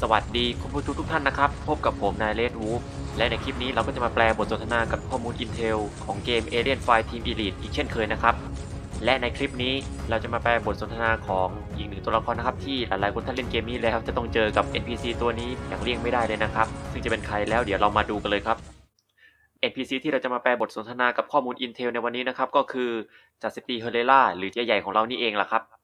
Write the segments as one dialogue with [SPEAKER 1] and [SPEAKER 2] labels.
[SPEAKER 1] สวัสดีคุณผู้ชมทุกท่านนะครับ พบกับผมนายเลดวูฟและในคลิปนี้เราก็จะมาแปลบทสนทนากับข้อมูล Intel ของเกม Alien Fire Team Elite อีกเช่นเคยนะครับ และในคลิปนี้เราจะมาแปลบทสนทนาของอีกหนึ่งตัวละครนะครับ ที่หลายๆคนถ้านเล่นเกมนี้แล้วจะต้องเจอกับ NPC ตัวนี้อย่างเลี่ยงไม่ได้เลยนะครับ ซึ่งจะเป็นใครแล้วเดี๋ยวเรามาดูกันเลยครับ NPC ที่เราจะมาแปลบทสนทนากับข้อมูล Intel ในวันนี้นะครับก็คือจัสตีเฮเลล่าหรือเจ๊ใหญ่ของเรานี่เองล่ะครับ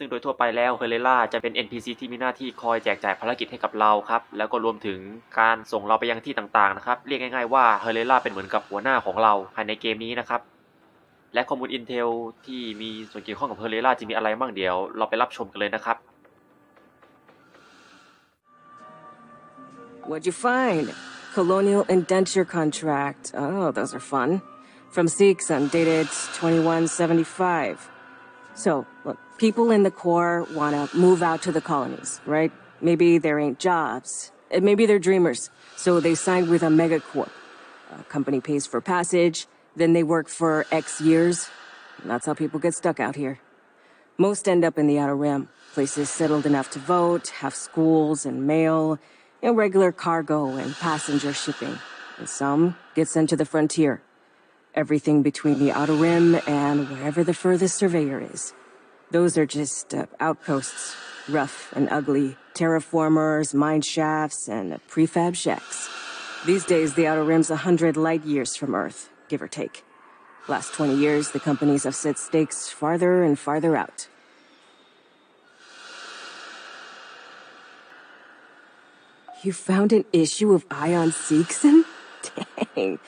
[SPEAKER 1] ซึ่งโดยทั่วไปแล้วเฮเลล่าจะเป็น NPC ที่มีหน้าที่คอยแจกจ่ายภารกิจให้กับเราครับ แล้วก็รวมถึงการส่งเราไปยังที่ต่างๆนะครับ เรียกง่ายๆว่าเฮเลล่าเป็นเหมือนกับหัวหน้าของเราภายในเกมนี้นะครับ และข้อมูล Intel ที่มีส่วนเกี่ยวข้องกับเฮเลล่าจะมีอะไรบ้างเดี๋ยว เราไปรับชมกันเลยนะครับ
[SPEAKER 2] What'd you find? Colonial indenture contract. Oh, those are fun. From Seegson, dated 2175. So, look, people in the core want to move out to the colonies, right? Maybe there ain't jobs. Maybe they're dreamers. So they sign with a megacorp. A company pays for passage, then they work for X years. That's how people get stuck out here. Most end up in the Outer Rim, places settled enough to vote, have schools and mail, and regular cargo and passenger shipping. And some get sent to the frontier. Everything between the Outer Rim and wherever the furthest surveyor is. Those are just uh, outposts, rough and ugly, terraformers, mine shafts, and prefab shacks. These days, the Outer Rim's a hundred light years from Earth, give or take. Last 20 years, the companies have set stakes farther and farther out. You found an issue of Ion Seekson? Dang.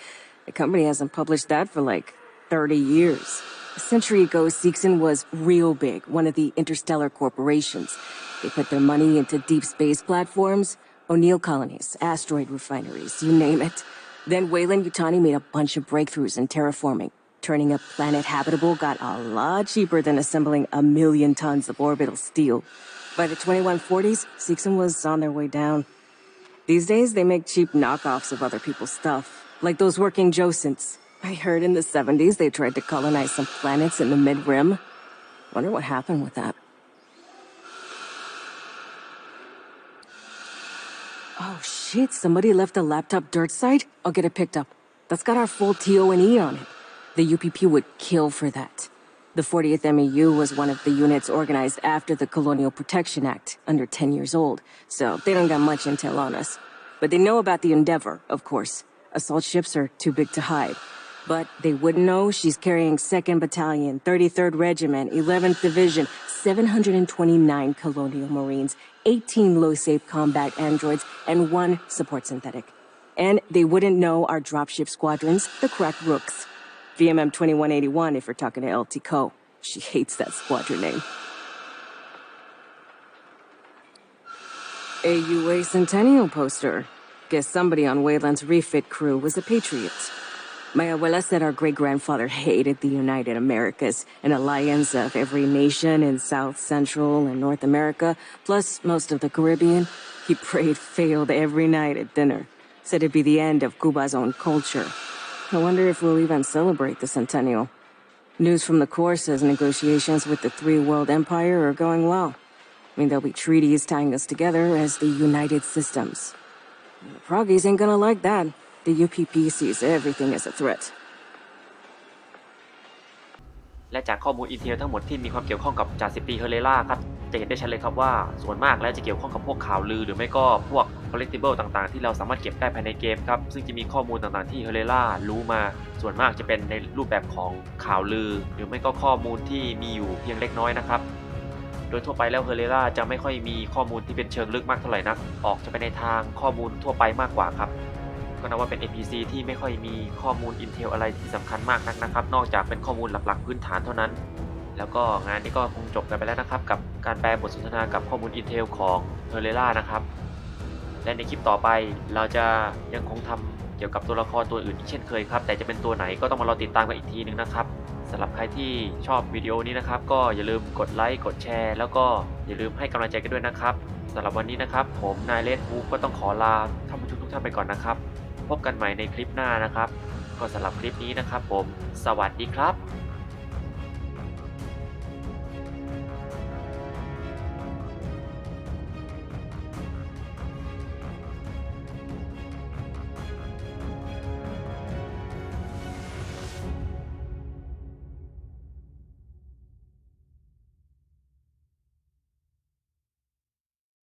[SPEAKER 2] The company hasn't published that for like 30 years. A century ago, Seekson was real big, one of the interstellar corporations. They put their money into deep space platforms, O'Neill colonies, asteroid refineries, you name it. Then Wayland Yutani made a bunch of breakthroughs in terraforming. Turning a planet habitable got a lot cheaper than assembling a million tons of orbital steel. By the 2140s, Seekson was on their way down. These days, they make cheap knockoffs of other people's stuff, like those working Josents. I heard in the 70s they tried to colonize some planets in the mid-rim. Wonder what happened with that. Oh shit, somebody left a laptop dirt site? I'll get it picked up. That's got our full TO&E on it. The UPP would kill for that. The 40th MEU was one of the units organized after the Colonial Protection Act, under 10 years old, so they don't got much intel on us. But they know about the Endeavor, of course. Assault ships are too big to hide. But they wouldn't know she's carrying 2nd Battalion, 33rd Regiment, 11th Division, 729 Colonial Marines, 18 low-safe combat androids, and one support synthetic. And they wouldn't know our dropship squadrons, the crack rooks. VMM 2181 if we're talking to LT Co. She hates that squadron name. AUA Centennial poster. Guess somebody on Wayland's refit crew was a patriot. My abuela said our great grandfather hated the United Americas, an alliance of every nation in South, Central, and North America, plus most of the Caribbean. He prayed failed every night at dinner. Said it'd be the end of Cuba's own culture. I wonder if we'll even celebrate the centennial. News from the Corps says negotiations with the Three World Empire are going well. I mean, there'll be treaties tying us together as the United Systems. The Proggies ain't gonna like that. The UPP sees everything as a threat.
[SPEAKER 1] และจากข้อมูล Intel ทั้งหมดที่มีความเกี่ยวข้องกับจ่าสิบตีเฮเลล่าครับจะเห็นได้ชัดเลยครับว่าส่วนมากแล้วจะเกี่ยวข้องกับพวกข่าวลือ หรือไม่ก็พวก collectible ต่างๆ ที่เราสามารถเก็บได้ภายในเกมครับซึ่งจะมีข้อมูลต่างๆที่เฮเลล่ารู้มา ส่วนมากจะเป็นในรูปแบบของข่าวลือ หรือไม่ก็ข้อมูลที่มีอยู่เพียงเล็กน้อยนะครับ โดยทั่วไปแล้วเฮเลล่าจะไม่ค่อยมีข้อมูลที่เป็นเชิงลึกมากเท่าไหร่นัก ออกจะไปในทางข้อมูลทั่วไปมากกว่าครับ ก็นับว่าเป็น NPC ที่ไม่ค่อยมีข้อมูล Intel อะไรที่สำคัญมากนักนะครับ นอกจากเป็นข้อมูลหลักๆพื้นฐานเท่านั้น แล้วก็งานนี้ก็คงจบกันไปแล้วนะครับ กับการแปลบทสนทนากับข้อมูล Intel ของ h e r e l a นะครับและในคลิปต่อไปเราจะยังคงทำเกี่ยวกับตัวละครตัวอื่นอีกเช่นเคยครับ แต่จะเป็นตัวไหนก็ต้องมารอติดตามกันอีกทีนึงนะครับ สำหรับใครที่ชอบวิดีโอนี้นะครับ ก็อย่าลืมกดไลค์กดแชร์ แล้วก็อย่าลืมให้กำลังใจกันด้วยนะครับสำหรับวันนี้นะครับ ผมนายเลดบูก็ต้องขอลาท่านผู้ชมทุกท่านไปก่อนนะครับ พบกันใหม่ในคลิปหน้านะครับ ก็สำหรับคลิปนี้นะครับ ผม สวัสดีครับ